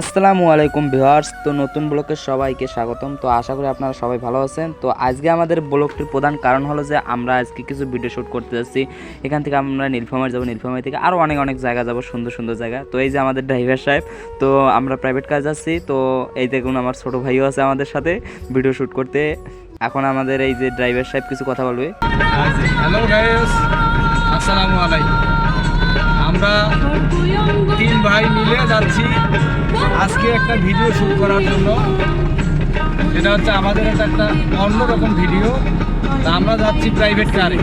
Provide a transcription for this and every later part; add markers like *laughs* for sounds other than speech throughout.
আসসালামু আলাইকুম ভিউয়ার্স, তো নতুন ব্লকের সবাইকে স্বাগতম। তো আশা করি আপনারা সবাই ভালো আছেন। তো আজকে আমাদের ব্লকটির প্রধান কারণ হলো যে, আমরা আজকে কিছু ভিডিও শ্যুট করতে যাচ্ছি। এখান থেকে আমরা নীলফামারি যাব। নীলফামারি থেকে আরও অনেক অনেক জায়গা যাব, সুন্দর সুন্দর জায়গা। তো এই যে আমাদের ড্রাইভার সাহেব, তো আমরা প্রাইভেট কাজ যাচ্ছি। তো এই দেখুন আমার ছোটো ভাইও আছে আমাদের সাথে ভিডিও শ্যুট করতে। এখন আমাদের এই যে ড্রাইভার সাহেব কিছু কথা বলবে। হ্যালো আসসালামু আলাইকুম। আমরা তিন ভাই মিলে যাচ্ছি আজকে একটা ভিডিও শুট করার জন্য। এটা হচ্ছে আমাদের এটা একটা অন্যরকম ভিডিও আমরা যাচ্ছি প্রাইভেট কারে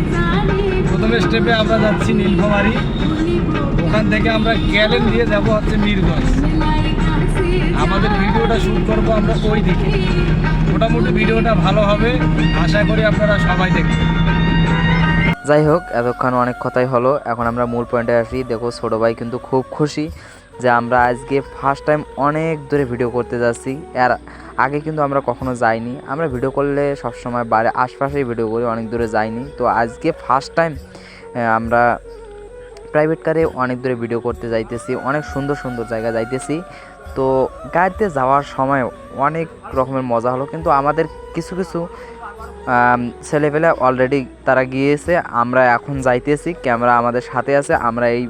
প্রথম স্টেপে আমরা যাচ্ছি নীলফামারি। ওখান থেকে আমরা গ্যালেন দিয়ে যাব হচ্ছে মিরগঞ্জ। আমাদের ভিডিওটা শ্যুট করব আমরা ওই দিকে মোটামুটি ভিডিওটা ভালো হবে। আশা করি আপনারা সবাই দেখবেন। যাই হোক, এতক্ষণ অনেক কথাই হলো। এখন আমরা মূল পয়েন্টে আসি। দেখো, ছোটো ভাই কিন্তু খুব খুশি। যে আমরা আজকে ফার্স্ট টাইম অনেক দূরে ভিডিও করতে যাচ্ছি। এর আগে কিন্তু আমরা কখনো যাইনি। আমরা ভিডিও করলে সবসময় বাইরে আশপাশেই ভিডিও করি, অনেক দূরে যাইনি। তো আজকে ফার্স্ট টাইম আমরা প্রাইভেট কারে অনেক দূরে ভিডিও করতে যাইতেছি, অনেক সুন্দর সুন্দর জায়গা যাইতেছি। তো গাড়িতে যাওয়ার সময় অনেক রকমের মজা হলো, কিন্তু আমাদের কিছু কিছু ছেলেপেলে অলরেডি তারা গিয়েছে, আমরা এখন যাইতেছি ক্যামেরা আমাদের সাথে আছে, আমরা এই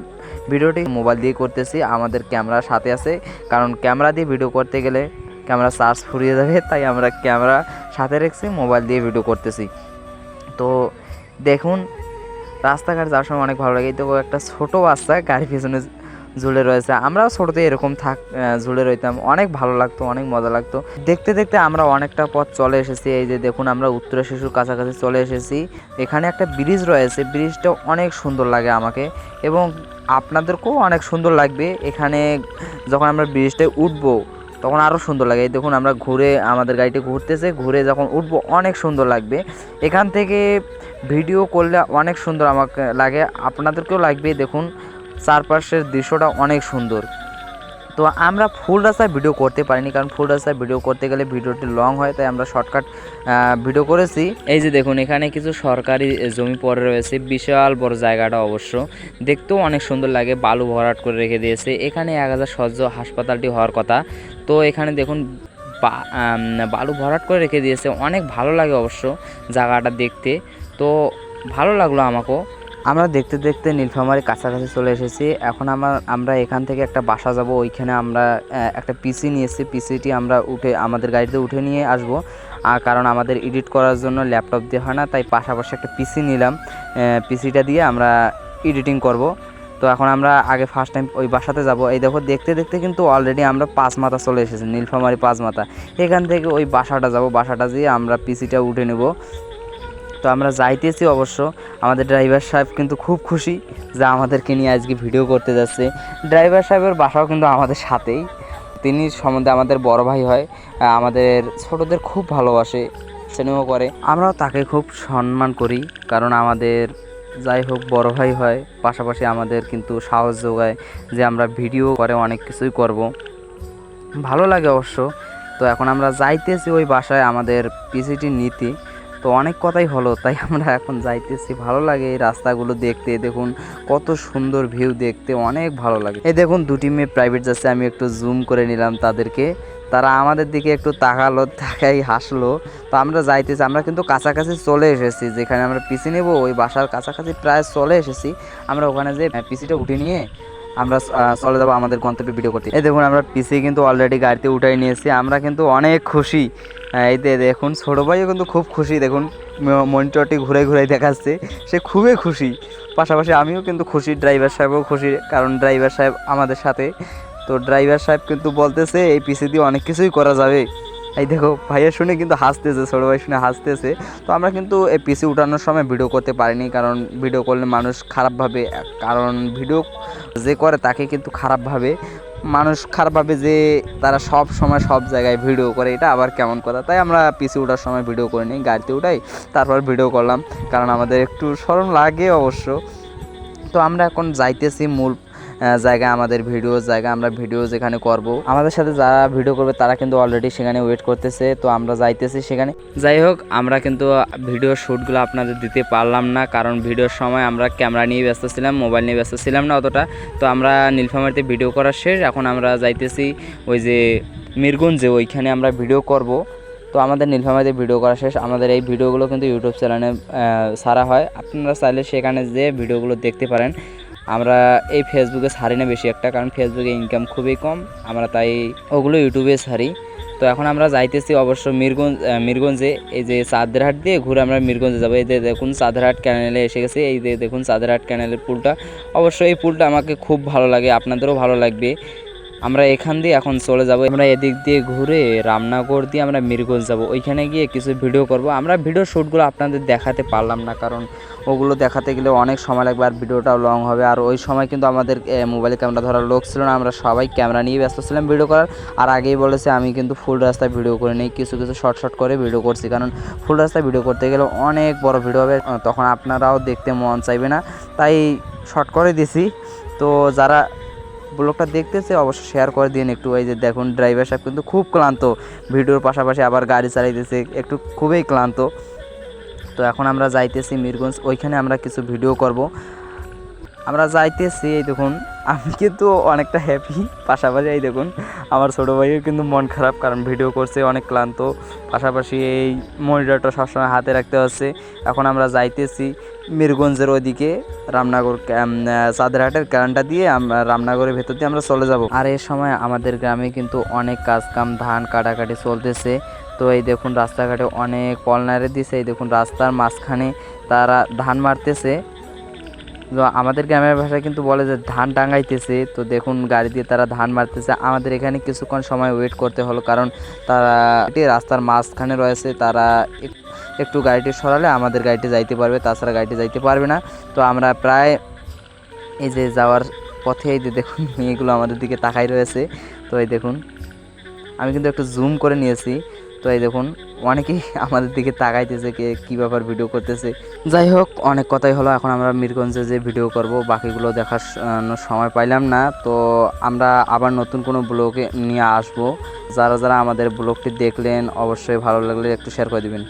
ভিডিওটি মোবাইল দিয়ে করতেছি, আমাদের ক্যামেরা সাথে আছে। কারণ ক্যামেরা দিয়ে ভিডিও করতে গেলে ক্যামেরা চার্জ ফুরিয়ে যাবে, তাই আমরা ক্যামেরা সাথে রেখেছি, মোবাইল দিয়ে ভিডিও করতেছি। তো দেখুন, রাস্তাঘাট যাওয়ার সময় অনেক ভালো লাগে। তো একটা ছোটো বাচ্চা গাড়ি পিছনে ঝুলে রয়েছে। আমরাও ছোটোতে এরকম থাক ঝুলে রইতাম। অনেক ভালো লাগতো, অনেক মজা লাগতো। দেখতে দেখতে আমরা অনেকটা পথ চলে এসেছি। এই যে দেখুন, আমরা উত্তরা শিশুর কাছাকাছি চলে এসেছি। এখানে একটা ব্রিজ রয়েছে। ব্রিজটা অনেক সুন্দর লাগে আমাকে এবং আপনাদেরকেও অনেক সুন্দর লাগবে। এখানে যখন আমরা ব্রিজটায় উঠবো, তখন আরও সুন্দর লাগে। দেখুন, আমরা ঘুরে, আমাদের গাড়িটি ঘুরতেছে। ঘুরে যখন উঠবো, অনেক সুন্দর লাগবে। এখান থেকে ভিডিও করলে অনেক সুন্দর আমাকে লাগে। আপনাদেরকেও লাগবে, দেখুন। চারপাশের দৃশ্যটা অনেক সুন্দর। তো আমরা ফুল রাস্তায় ভিডিও করতে পারিনি, কারণ ফুল রাস্তায় ভিডিও করতে গেলে ভিডিওটি লং হয়, তাই আমরা শর্টকাট ভিডিও করেছি। এই যে দেখুন, এখানে কিছু সরকারি জমি পড়ে রয়েছে, বিশাল বড় জায়গাটা অবশ্য। দেখতেও অনেক সুন্দর লাগে, বালু ভরাট করে রেখে দিয়েছে। এখানে এক হাজার সহ্য হাসপাতালটি হওয়ার কথা। তো এখানে দেখুন বালু ভরাট করে রেখে দিয়েছে। অনেক ভালো লাগে অবশ্য জায়গাটা দেখতে। তো ভালো লাগল আমাকেও। আমরা দেখতে দেখতে নীলফামারি কাছাকাছি চলে এসেছি। এখন আমার আমরা এখান থেকে একটা বাসা যাব, ওইখানে আমরা একটা পিসি নিয়ে এসেছি। পিসিটি আমরা উঠে, আমাদের গাড়িতে উঠে নিয়ে আসব। আর কারণ আমাদের এডিট করার জন্য ল্যাপটপ দিয়ে হয় না, তাই পাশাপাশি একটা পিসি নিলাম। পিসিটা দিয়ে আমরা এডিটিং করব। তো এখন আমরা আগে ফার্স্ট টাইম ওই বাসাতে যাব। এই দেখো, দেখতে দেখতে কিন্তু অলরেডি আমরা পাঁচ মাথা চলে এসেছি, নীলফামারি পাঁচ মাথা এখান থেকে ওই বাসাটা যাব, বাসাটা দিয়ে আমরা পিসিটা উঠে নেব। তো আমরা যাইতেছি অবশ্য। আমাদের ড্রাইভার সাহেব কিন্তু খুব খুশি যে আমাদেরকে নিয়ে আজকে ভিডিও করতে যাচ্ছে। ড্রাইভার সাহেবের বাসাও কিন্তু আমাদের সাথেই। তিনি সম্বন্ধে আমাদের বড় ভাই হয় আমাদের ছোটদের খুব ভালোবাসে, স্নেহ করে। আমরাও তাকে খুব সম্মান করি, কারণ আমাদের যাই হোক বড় ভাই হয়, পাশাপাশি আমাদের কিন্তু সাহস যোগায় যে আমরা ভিডিও করে অনেক কিছুই করব। ভালো লাগে অবশ্য। তো এখন আমরা যাইতেছি ওই বাসায় আমাদের পিসিটি নীতি। তো অনেক কথাই হলো, তাই আমরা এখন যাইতেছি। ভালো লাগে এই রাস্তাগুলো দেখতে দেখুন কত সুন্দর ভিউ দেখতে, অনেক ভালো লাগে। এই দেখুন দুটি মেয়ে প্রাইভেট যাচ্ছে, আমি একটু জুম করে নিলাম তাদেরকে। তারা আমাদের দিকে একটু তাকালো, তাকাই হাসলো। তো আমরা যাইতেছি, আমরা কিন্তু কাছাকাছি চলে এসেছি। যেখানে আমরা পিসি নেব, ওই বাসার কাছাকাছি প্রায় চলে এসেছি। আমরা ওখানে যে পিসিটা উঠে নিয়ে আমরা চলে যাব আমাদের গন্তব্যে ভিডিও করতে। এই দেখুন, আমরা পিসি কিন্তু অলরেডি গাড়িতে উঠাই নিয়েছি। আমরা কিন্তু অনেক খুশি। এই দেখুন, ছোটো ভাইও কিন্তু খুব খুশি। দেখুন মনিটরটি ঘুরে ঘুরে দেখাচ্ছে। সে খুবই খুশি। পাশাপাশি আমিও কিন্তু খুশি। ড্রাইভার সাহেবও খুশি, কারণ ড্রাইভার সাহেব আমাদের সাথে। তো ড্রাইভার সাহেব কিন্তু বলতেছে, এই পিসি দিয়ে অনেক কিছুই করা যাবে। এই দেখো, ভাইয়া শুনে কিন্তু হাসতেছে, ছোটো ভাই শুনে হাসতেছে। তো আমরা কিন্তু এই পিসি উঠানোর সময় ভিডিও করতে পারিনি, কারণ ভিডিও করলে মানুষ খারাপভাবে, কারণ ভিডিও যে করে তাকে কিন্তু খারাপভাবে, মানুষ খারাপভাবে যে তারা সব সময় সব জায়গায় ভিডিও করে, এটা আবার কেমন কথা? তাই আমরা পিসি ওঠার সময় ভিডিও করে নিই, গাড়িতে উঠাই, তারপর ভিডিও করলাম, কারণ আমাদের একটু স্মরণ লাগে অবশ্য। তো আমরা এখন যাইতেছি মূল জায়গায় আমাদের ভিডিও জায়গায় আমরা ভিডিও যেখানে করব। আমাদের সাথে যারা ভিডিও করবে, তারা কিন্তু অলরেডি সেখানে ওয়েট করতেছে, তো আমরা যাইতেছি সেখানে। যাই হোক, আমরা কিন্তু ভিডিও শ্যুটগুলো আপনাদের দিতে পারলাম না, কারণ ভিডিওর সময় আমরা ক্যামেরা নিয়ে ব্যস্ত ছিলাম, মোবাইল নিয়ে ব্যস্ত ছিলাম না অতটা। তো আমরা নীলফামারিতে ভিডিও করা শেষ, এখন আমরা যাইতেছি ওই যে মিরগঞ্জে, ওইখানে আমরা ভিডিও করব। তো আমাদের নীলফামারিতে ভিডিও করা শেষ, আমাদের এই ভিডিওগুলো কিন্তু ইউটিউব চ্যানেলে সারা হয়। আপনারা চাইলে সেখানে যে ভিডিওগুলো দেখতে পারেন। আমরা এই ফেসবুকে ছাড়ি না বেশি একটা, কারণ ফেসবুকে ইনকাম খুবই কম, আমরা তাই ওগুলো ইউটিউবে ছাড়ি। তো এখন আমরা যাইতেছি অবশ্য মিরগঞ্জ মিরগঞ্জে, এই যে চাঁদেরহাট দিয়ে ঘুরে আমরা মিরগঞ্জে যাব। এই যে দেখুন চাঁদেরহাট ক্যানেলে এসে গেছে, এই যে দেখুন চাঁদেরহাট ক্যানেলের পুলটা। অবশ্যই এই পুলটা আমাকে খুব ভালো লাগে, আপনাদেরও ভালো লাগবে। আমরা এখান দিয়ে এখন চলে যাব। আমরা এদিক দিয়ে ঘুরে রামনগর দিয়ে আমরা মিরগঞ্জ যাব। ওইখানে গিয়ে কিছু ভিডিও করব। আমরা ভিডিও শ্যুটগুলো আপনাদের দেখাতে পারলাম না কারণ ওগুলো দেখাতে গেলে অনেক সময় লাগবে আর ভিডিওটাও লং হবে। আর ওই সময় কিন্তু আমাদের মোবাইলে ক্যামেরা ধরার লোক ছিল না। আমরা সবাই ক্যামেরা নিয়ে ব্যস্ত ছিলাম ভিডিও করার। আর আগেই বলেছে, আমি কিন্তু ফুল রাস্তায় ভিডিও করে নিই। কিছু কিছু শর্ট শর্ট করে ভিডিও করছি। কারণ ফুল রাস্তায় ভিডিও করতে গেলে অনেক বড় ভিডিও হবে। তখন আপনারাও দেখতে মন চাইবে না। তাই শর্ট করে দিছি। তো যারা ব্লগটা দেখতেছে অবশ্যই শেয়ার করে দিন একটু। এই যে দেখুন ড্রাইভার সাহেব কিন্তু খুব ক্লান্ত। ভিডিওর পাশাপাশি আবার গাড়ি চালাইতেছে, একটু খুবই ক্লান্ত। তো এখন আমরা যাইতেছি মিরগঞ্জ, ওইখানে আমরা কিছু ভিডিও করব। আমরা যাইতেছি, এই দেখুন, আমি কিন্তু অনেকটা হ্যাপি পাশাপাশি এই দেখুন, আমার ছোটো ভাইয়ের কিন্তু মন খারাপ কারণ ভিডিও করছে, অনেক ক্লান্ত। পাশাপাশি এই মনিটরটা সবসময় হাতে রাখতে হচ্ছে। এখন আমরা যাইতেছি মিরগঞ্জের ওইদিকে রামনগর চাঁদরহাটের ক্যারানটা দিয়ে রামনগরের ভেতর দিয়ে আমরা চলে যাব। আর এই সময় আমাদের গ্রামে কিন্তু অনেক কাজ কাম ধান কাটাকাটি চলতেছে। তো এই দেখুন রাস্তাঘাটে অনেক পলনারে দিছে, এই দেখুন রাস্তার মাঝখানে তারা ধান মারতেছে। তো আমাদের গ্রামের ভাষায় কিন্তু বলে যে ধান টাঙ্গাইতেছে তো দেখুন গাড়ি দিয়ে তারা ধান মারতেছে। আমাদের এখানে কিছুক্ষণ সময় ওয়েট করতে হলো, কারণ তারা রাস্তার মাঝখানে রয়েছে, তারা একটু গাড়িটি সরালে আমাদের গাড়িটি যাইতে পারবে, তাছাড়া গাড়িটি যাইতে পারবে না। তো আমরা প্রায় এই যে যাওয়ার পথে, এই যে দেখুন *laughs* মেয়েগুলো আমাদের দিকে তাকাই রয়েছে। তো এই দেখুন, আমি কিন্তু একটু জুম করে নিয়েছি। তো এই দেখুন, অনেকেই *laughs* আমাদের দিকে তাকাইতেছে কে কী ব্যাপার ভিডিও করতেছে। যাই হোক, অনেক কথাই হলো। এখন আমরা মিরগঞ্জে যে ভিডিও করব, বাকিগুলো দেখার সময় পাইলাম না। তো আমরা আবার নতুন কোনো ব্লগে নিয়ে আসব। যারা যারা আমাদের ব্লগটি দেখলেন, অবশ্যই ভালো লাগলে একটু শেয়ার করে দিবেন।